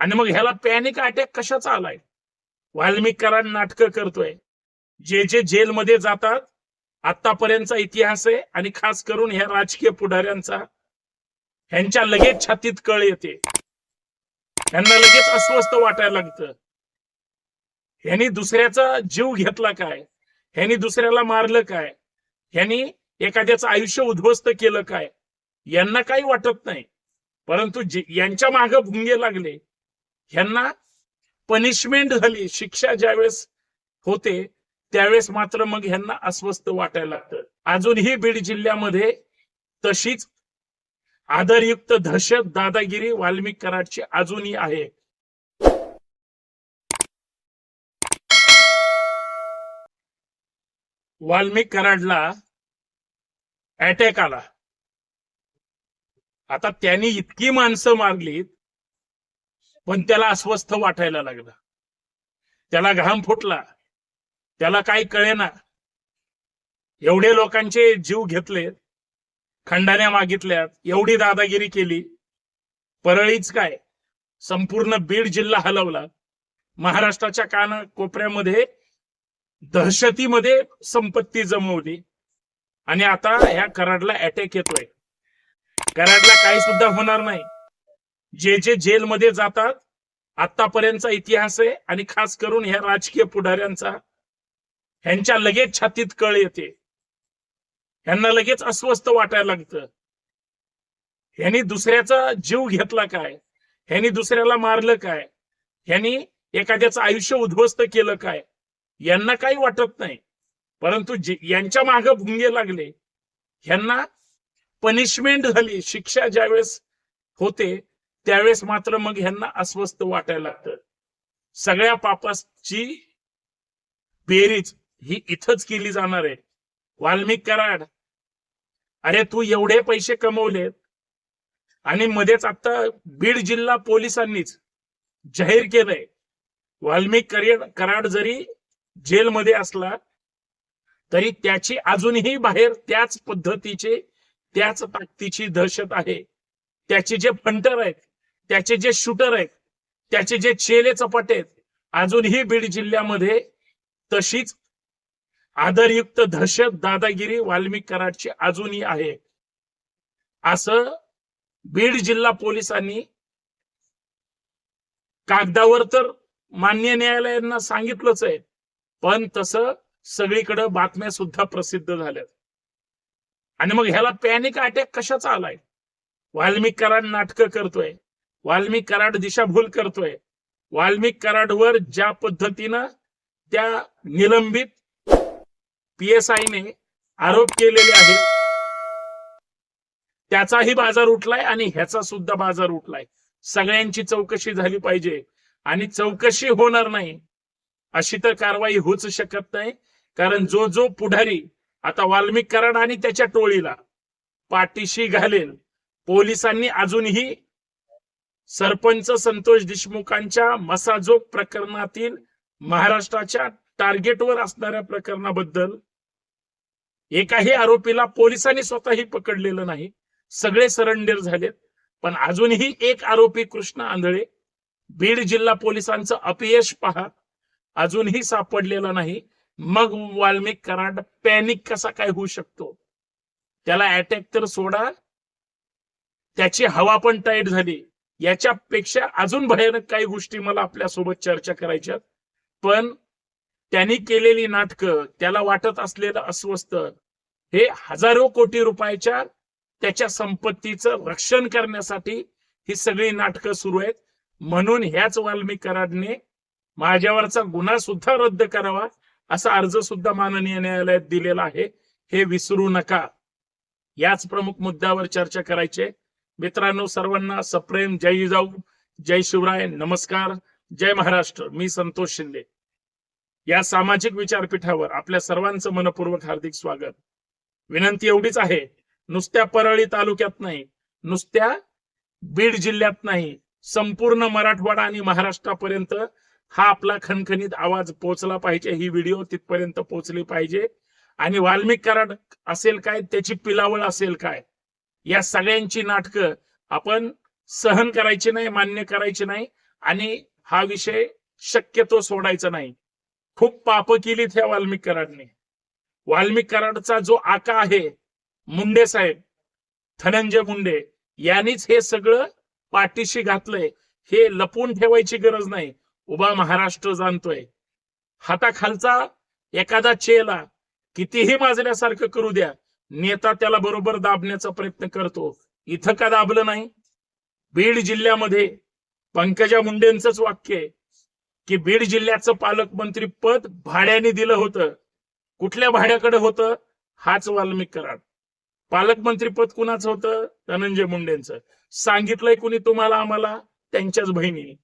आणि मग ह्याला पॅनिक अटॅक कशाचा आलाय? वाल्मिकरान नाटकं करतोय. जे जे जेलमध्ये जातात आतापर्यंतचा इतिहास आहे आणि खास करून ह्या राजकीय पुढाऱ्यांचा ह्यांच्या लगेच छातीत कळ येते. ह्यांना लगेच अस्वस्थ वाटायला लागतं. ह्यांनी दुसऱ्याचा जीव घेतला काय? ह्यांनी दुसऱ्याला मारलं काय? ह्यांनी एखाद्याचं आयुष्य उद्ध्वस्त केलं काय? यांना काही वाटत नाही. परंतु यांच्या मागे भुंगे लागले. ह्यांना पनिशमेंट झाली शिक्षा ज्यावेळेस होते त्यावेळेस मात्र मग ह्यांना अस्वस्थ वाटायला लागतं. अजूनही बीड जिल्ह्यामध्ये तशीच आदरयुक्त दहशत दादागिरी वाल्मिक कराडची अजूनही आहे. वाल्मिक कराडला अटॅक आला. आता त्यांनी इतकी माणसं मारलीत पण त्याला अस्वस्थ वाटायला लागलं. त्याला घाम फुटला. त्याला काही कळेना. एवढे लोकांचे जीव घेतले खंडाण्या मागितल्यात एवढी दादागिरी केली. परळीच काय? संपूर्ण बीड जिल्हा हलवला. महाराष्ट्राच्या कान कोपऱ्यामध्ये दहशतीमध्ये संपत्ती जमवली. आणि आता ह्या कराडला अटॅक येतोय. कराडला काही सुद्धा होणार नाही. जे जे जेलमध्ये जातात आतापर्यंतचा इतिहास आहे आणि खास करून ह्या राजकीय पुढाऱ्यांचा ह्यांच्या लगेच छातीत कळ येते. ह्यांना लगेच अस्वस्थ वाटायला लागतं. ह्यांनी दुसऱ्याचा जीव घेतला काय? ह्यांनी दुसऱ्याला मारलं काय? ह्यांनी एखाद्याचं आयुष्य उद्ध्वस्त केलं काय? यांना काही वाटत नाही. परंतु यांच्या माग भुंगे लागले. ह्यांना पनिशमेंट झाली. शिक्षा ज्यावेळेस होते त्यावेळेस मात्र मग ह्यांना अस्वस्थ वाटायला लागतं. सगळ्या पापाची बेरीज ही इथंच केली जाणार आहे. वाल्मिक कराड अरे तू एवढे पैसे कमवलेत आणि मध्येच आता बीड जिल्हा पोलिसांनीच जाहीर केलंय. वाल्मिक करिय- कराड जरी जेलमध्ये असला तरी त्याची अजूनही बाहेर त्याच पद्धतीचे त्याच ताकदीची दहशत आहे. त्याचे जे फंटर आहेत त्याचे जे शूटर आहेत त्याचे जे चेले चपाटे आहेत अजूनही बीड जिल्ह्यामध्ये तशीच आदरयुक्त दहशत दादागिरी वाल्मिक कराडची अजूनही आहे. असं बीड जिल्हा पोलिसांनी कागदावर तर मान्य न्यायालयांना सांगितलंच आहे पण तसं सगळीकडे बातम्या सुद्धा प्रसिद्ध झाल्यात. आणि मग ह्याला पॅनिक अटॅक कशाचा आलाय? वाल्मिक कराड नाटकं करतोय. वाल्मिक कराड दिशाभूल करतोय. वाल्मिक कराडवर ज्या पद्धतीनं त्या निलंबित पी एस आयने आरोप केलेले आहेत त्याचाही बाजार उठलाय आणि ह्याचा सुद्धा बाजार उठलाय. सगळ्यांची चौकशी झाली पाहिजे आणि चौकशी होणार नाही अशी तर कारवाई होऊच शकत नाही. कारण जो जो पुढारी आता वाल्मिक कराड आणि त्याच्या टोळीला पाठीशी घालेल पोलिसांनी अजूनही सरपंच संतोष देशमुखांच्या मसाजोग प्रकरणातील महाराष्ट्राच्या टार्गेटवर असणाऱ्या प्रकरणाबद्दल एकाही आरोपीला पोलिसांनी स्वतःही पकडलेलं नाही. सगळे सरेंडर झालेत. पण अजूनही एक आरोपी कृष्ण आंधळे बीड जिल्हा पोलिसांचं अपयश पहा अजूनही सापडलेलं नाही. मग वाल्मिक कराड पॅनिक कसा काय होऊ शकतो? त्याला अटॅक तर सोडा. त्याची हवा पण टाईट झाली. याच्यापेक्षा अजून भयानक काही गोष्टी मला आपल्यासोबत चर्चा करायच्या पण त्यांनी केलेली नाटकं त्याला वाटत असलेलं अस्वस्थ हे हजारो कोटी रुपयाच्या त्याच्या संपत्तीचं रक्षण करण्यासाठी ही सगळी नाटकं सुरू आहेत. म्हणून ह्याच वाल्मिक कराडने माझ्यावरचा गुन्हा सुद्धा रद्द करावा असा अर्ज सुद्धा माननीय न्यायालयात दिलेला आहे. हे विसरू नका. याच प्रमुख मुद्द्यावर चर्चा करायची आहे. मित्रांनो सर्वांना सप्रेम जय जिजाऊ जय शिवराय नमस्कार जय महाराष्ट्र. मी संतोष शिंदे. या सामाजिक विचारपीठावर आपल्या सर्वांचं मनपूर्वक हार्दिक स्वागत. विनंती एवढीच आहे नुसत्या परळी तालुक्यात नाही नुसत्या बीड जिल्ह्यात नाही संपूर्ण मराठवाडा आणि महाराष्ट्रापर्यंत हा आपला खणखणीत आवाज पोहोचला पाहिजे ही व्हिडिओ तिथपर्यंत पोहोचली पाहिजे. आणि वाल्मिक कराड असेल काय त्याची पिलावळ असेल काय या सगळ्यांची नाटकं आपण सहन करायची नाही मान्य करायची नाही आणि हा विषय शक्यतो सोडायचा नाही. खूप पाप केली त्या वाल्मिक कराडने वाल्मिक कराडचा जो आका आहे मुंडे साहेब धनंजय मुंडे यांनीच हे सगळं पाठीशी घातलंय. हे लपून ठेवायची गरज नाही. उभा महाराष्ट्र जाणतोय. हाताखालचा एखादा चेला कितीही माजल्यासारखं करू द्या नेता त्याला बरोबर दाबण्याचा प्रयत्न करतो. इथं का दाबलं नाही? बीड जिल्ह्यामध्ये पंकजा मुंडेंचंच वाक्य आहे की बीड जिल्ह्याचं पालकमंत्री पद भाड्याने दिलं होतं. कुठल्या भाड्याकडे होतं? हाच वाल्मिक कराड. पालकमंत्री पद कुणाचं होतं? धनंजय मुंडेंचं. सांगितलंय कुणी तुम्हाला आम्हाला? त्यांच्याच बहिणीने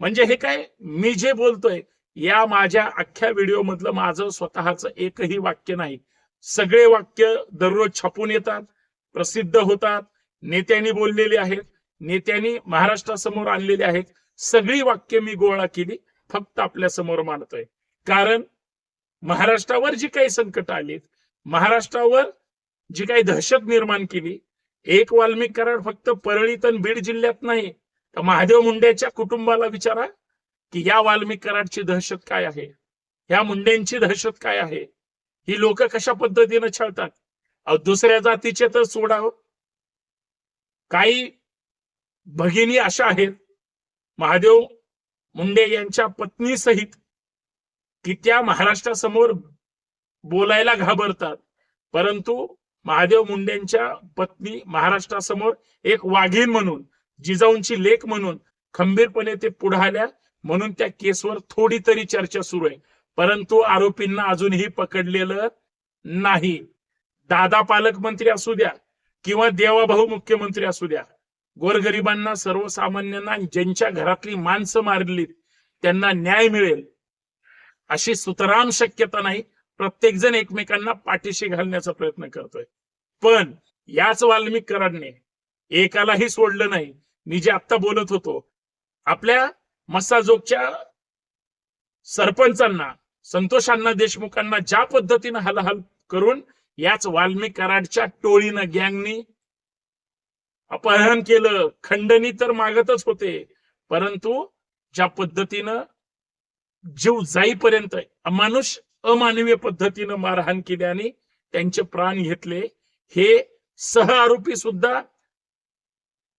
म्हणजे हे काय? मी जे बोलतोय या माझ्या अख्ख्या व्हिडिओ मधलं माझं स्वतःच एकही वाक्य नाही. सगळे वाक्य दररोज छापून येतात प्रसिद्ध होतात. नेत्यांनी बोललेले आहेत नेत्यांनी महाराष्ट्रासमोर आणलेले आहेत. सगळी वाक्य मी गोळा केली फक्त आपल्यासमोर मांडतोय. कारण महाराष्ट्रावर जी काही संकट आलीत महाराष्ट्रावर जी काही दहशत निर्माण केली एक वाल्मिक कराड फक्त परळीत आणि बीड जिल्ह्यात नाही. तर महादेव मुंडेच्या कुटुंबाला विचारा की या वाल्मिक कराडची दहशत काय आहे? या मुंडेंची दहशत काय आहे? ही लोक कशा पद्धतीनं छळतात? दुसऱ्या जातीचे तर सोडाव हो. काही भगिनी अशा आहेत महादेव मुंडे यांच्या पत्नी सहित की त्या महाराष्ट्रासमोर बोलायला घाबरतात. परंतु महादेव मुंडेंच्या पत्नी महाराष्ट्रासमोर एक वाघीण म्हणून जिजाऊंची लेख म्हणून खंबीरपणे ते पुढे आल्या म्हणून त्या केसवर थोडी तरी चर्चा सुरू आहे. परंतु आरोपींना अजूनही पकडलेलं नाही. दादा पालकमंत्री असू द्या किंवा देवाभाऊ मुख्यमंत्री असू द्या गोरगरिबांना सर्वसामान्यांना ज्यांच्या घरातली माणसं मारली त्यांना न्याय मिळेल अशी सुतराम शक्यता नाही. प्रत्येक जण एकमेकांना पाठीशी घालण्याचा प्रयत्न करतोय. पण याच वाल्मिकरांनी एकालाही सोडलं नाही. मी जे आत्ता बोलत होतो आपल्या मस्साजोगच्या सरपंचांना संतोषांना देशमुखांना ज्या पद्धतीनं हलहल करून याच वाल्मी कराडच्या टोळीनं गँगनी अपहरण केलं. खंडणी तर मागतच होते. परंतु ज्या पद्धतीनं जीव जाईपर्यंत माणूस अमानवीय पद्धतीनं मारहाण केल्याने त्यांचे प्राण घेतले हे सह आरोपी सुद्धा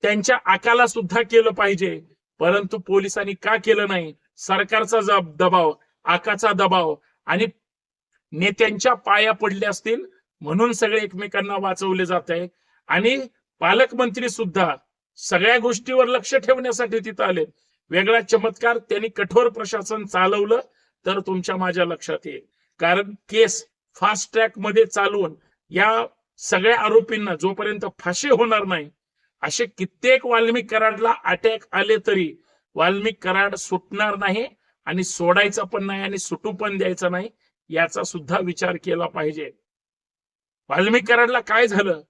त्यांच्या आकाला सुद्धा केलं पाहिजे. परंतु पोलिसांनी का केलं नाही? सरकारचा जब- दबाव. आकाचा दबाव आणि नेत्यांच्या पाया पडल्या असतील म्हणून सगळे एकमेकांना वाचवले जात आहे. आणि पालकमंत्री सुद्धा सगळ्या गोष्टीवर लक्ष ठेवण्यासाठी तिथं आले. वेगळा चमत्कार त्यांनी कठोर प्रशासन चालवलं तर तुमच्या माझ्या लक्षात येईल. कारण केस फास्ट ट्रॅकमध्ये चालवून या सगळ्या आरोपींना जोपर्यंत फाशी होणार नाही असे कित्येक वाल्मिक कराडला अटॅक आले तरी वाल्मिक कराड सुटणार नाही. आणि सोडायचा पण नाही आणि सुटू पण द्यायचा नाही याचा सुद्धा विचार केला पाहिजे. वाल्मिक काय झालं?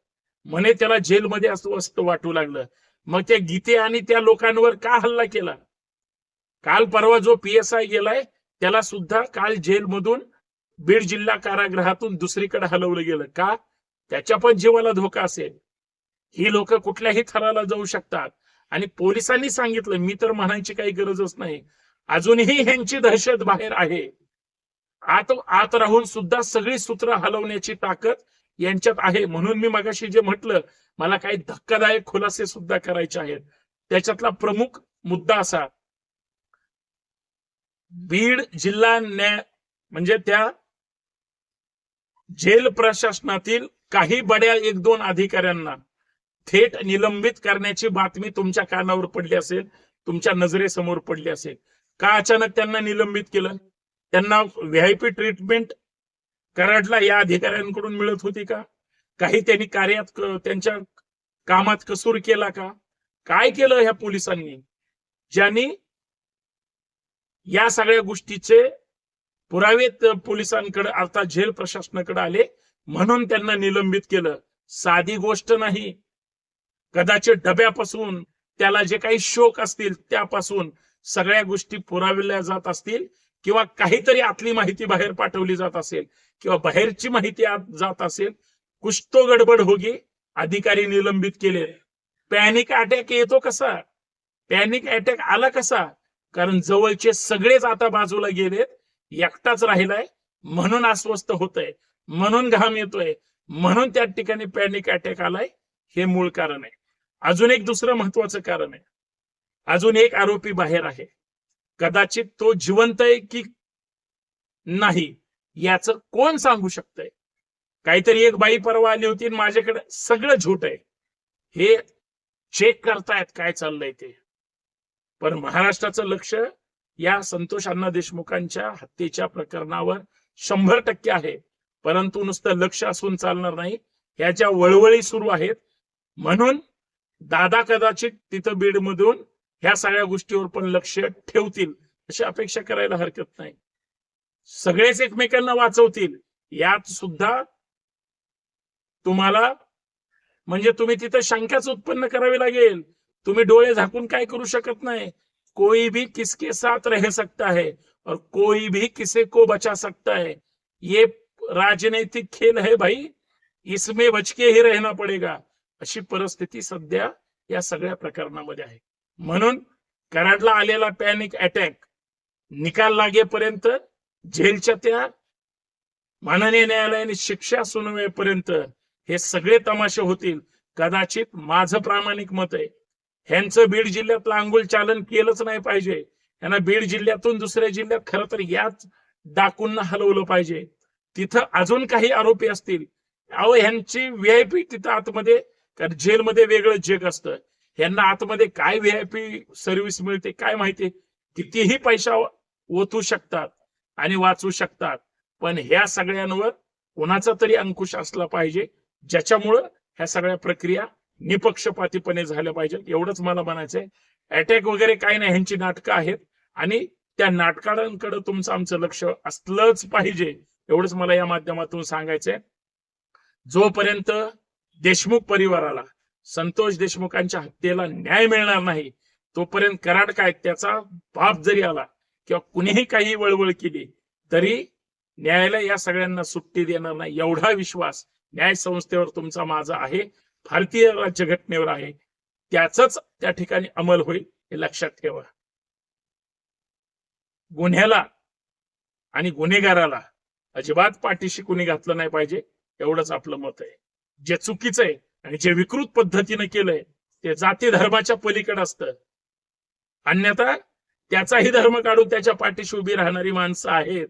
म्हणे त्याला जेलमध्ये असं वाटू लागलं. मग त्या गीते आणि त्या लोकांवर का हल्ला केला? काल परवा जो पी एस आय गेलाय त्याला सुद्धा काल जेलमधून बीड जिल्हा कारागृहातून दुसरीकडे हलवलं गेलं. का? त्याच्या पण जीवाला धोका असेल. ही लोक कुठल्याही थराला जाऊ शकतात. आणि पोलिसांनी सांगितलं मी तर म्हणायची काही गरजच नाही. अजूनही ह्यांची दहशत बाहेर आहे. आत आत राहून सुद्धा सगळी सूत्र हलवण्याची ताकद यांच्यात आहे. म्हणून मी मगाशी जे म्हटलं मला काही धक्कादायक खुलासे सुद्धा करायचे आहेत. त्याच्यातला प्रमुख मुद्दा असा बीड जिल्हा न्याय म्हणजे त्या जेल प्रशासनातील काही बड्या एक दोन अधिकाऱ्यांना थेट निलंबित करण्याची बातमी तुमच्या कानावर पडली असेल तुमच्या नजरेसमोर पडली असेल. का अचानक त्यांना निलंबित केलं? त्यांना व्हीआयपी ट्रीटमेंट कराडला या अधिकाऱ्यांकडून मिळत होती का? काही त्यांनी कार्यात त्यांच्या कामात कसूर केला का? काय केलं ह्या पोलिसांनी? ज्यांनी या सगळ्या गोष्टीचे पुरावे पोलिसांकडे अर्थात जेल प्रशासनाकडे आले म्हणून त्यांना निलंबित केलं. साधी गोष्ट नाही. कदाचित डब्यापासून त्याला जे काही शोक असतील त्यापासून सगळ्या गोष्टी पुराविल्या जात असतील किंवा काहीतरी आतली माहिती बाहेर पाठवली जात असेल किंवा बाहेरची माहिती आत जात असेल कुछ तो गडबड होगी अधिकारी निलंबित केले. पॅनिक अटॅक येतो कसा? पॅनिक अटॅक आला कसा? कारण जवळचे सगळेच आता बाजूला गेलेत एकटाच राहिलाय म्हणून अस्वस्थ होतंय म्हणून घाम येतोय म्हणून त्या ठिकाणी पॅनिक अटॅक आलाय हे मूळ कारण आहे. अजून एक दुसरं महत्वाचं कारण आहे. अजून एक आरोपी बाहेर आहे. कदाचित तो जिवंत आहे की नाही याचं कोण सांगू शकतंय? काहीतरी एक बाई परवा आली होती माझ्याकडे सगळं झूट आहे. हे चेक करतायत काय चाललंय ते. पण महाराष्ट्राचं लक्ष या संतोष अण्णा देशमुखांच्या हत्येच्या प्रकरणावर शंभर टक्के आहे. परंतु नुसतं लक्ष असून चालणार नाही. ह्याच्या वळवळी सुरू आहेत. म्हणून दादा कदाचित तिथं बीडमधून ह्या सगळ्या गोष्टीवर पण लक्ष ठेवतील अशी अपेक्षा करायला हरकत नाही. सगळेच एकमेकांना वाचवतील यात सुद्धा तुम्हाला म्हणजे तुम्ही तिथं शंकाच उत्पन्न करावी लागेल. तुम्ही डोळे झाकून काय करू शकत नाही. कोई भी किसके साथ रह सकता है और कोई भी किसे को बचा सकता है. ये राजनैतिक खेल है भाई इसमें बचके ही रहना पडेगा. अशी परिस्थिती सध्या या सगळ्या प्रकरणामध्ये आहे. म्हणून कराडला आलेला पॅनिक अटॅक निकाल लागेपर्यंत जेलच्या त्या माननीय न्यायालयाने शिक्षा सुनावेपर्यंत हे सगळे तमाशे होतील. कदाचित माझं प्रामाणिक मत आहे. ह्यांचं बीड जिल्ह्यातलं अंगुल चालन केलंच नाही पाहिजे. यांना बीड जिल्ह्यातून दुसऱ्या जिल्ह्यात खरं तर याच डाकूंना हलवलं पाहिजे. तिथं अजून काही आरोपी असतील. अहो ह्यांची व्हीआयपी तिथं आतमध्ये कारण जेलमध्ये वेगळं जग असतं. ह्यांना आतमध्ये काय व्हीआयपी सर्व्हिस मिळते काय माहिती? कितीही पैसा ओतू शकतात आणि वाचू शकतात पण ह्या सगळ्यांवर कोणाचा तरी अंकुश असला पाहिजे ज्याच्यामुळं ह्या सगळ्या प्रक्रिया निपक्षपातीपणे झाल्या पाहिजेत. एवढंच मला म्हणायचंय. अटॅक वगैरे काही नाही ह्यांची नाटकं आहेत आणि त्या नाटकांकडे तुमचं आमचं लक्ष असलंच पाहिजे एवढंच मला या माध्यमातून सांगायचंय. जोपर्यंत देशमुख परिवाराला संतोष देशमुखांच्या हत्येला न्याय मिळणार नाही तोपर्यंत कराड काय? त्याचा बाप जरी आला किंवा कुणीही काही वळवळ केली तरी न्यायालय या सगळ्यांना सुट्टी देणार नाही. एवढा विश्वास न्याय संस्थेवर तुमचा माझा आहे. भारतीय राज्यघटनेवर आहे. त्याच त्या ठिकाणी अंमल होईल हे लक्षात ठेवा. गुन्ह्याला आणि गुन्हेगाराला अजिबात पाठीशी कुणी घातलं नाही पाहिजे एवढंच आपलं मत आहे. जे चुकीचं आहे आणि जे विकृत पद्धतीने केलंय ते जाती धर्माच्या पलीकडे असतं. अन्यथा त्याचाही धर्म काढून त्याच्या पाठीशी उभी राहणारी माणसं आहेत.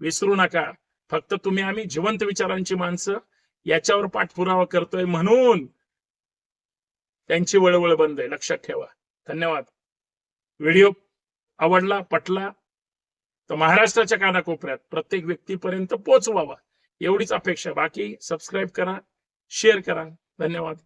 विसरू नका. फक्त तुम्ही आम्ही जिवंत विचारांची माणसं याच्यावर पाठपुरावा करतोय म्हणून त्यांची वळवळ बंद आहे. लक्षात ठेवा. धन्यवाद. व्हिडिओ आवडला पटला तर महाराष्ट्राच्या कानाकोपऱ्यात प्रत्येक व्यक्तीपर्यंत पोहोचवावा एवढीच अपेक्षा. बाकी सबस्क्राईब करा शेअर करा. धन्यवाद.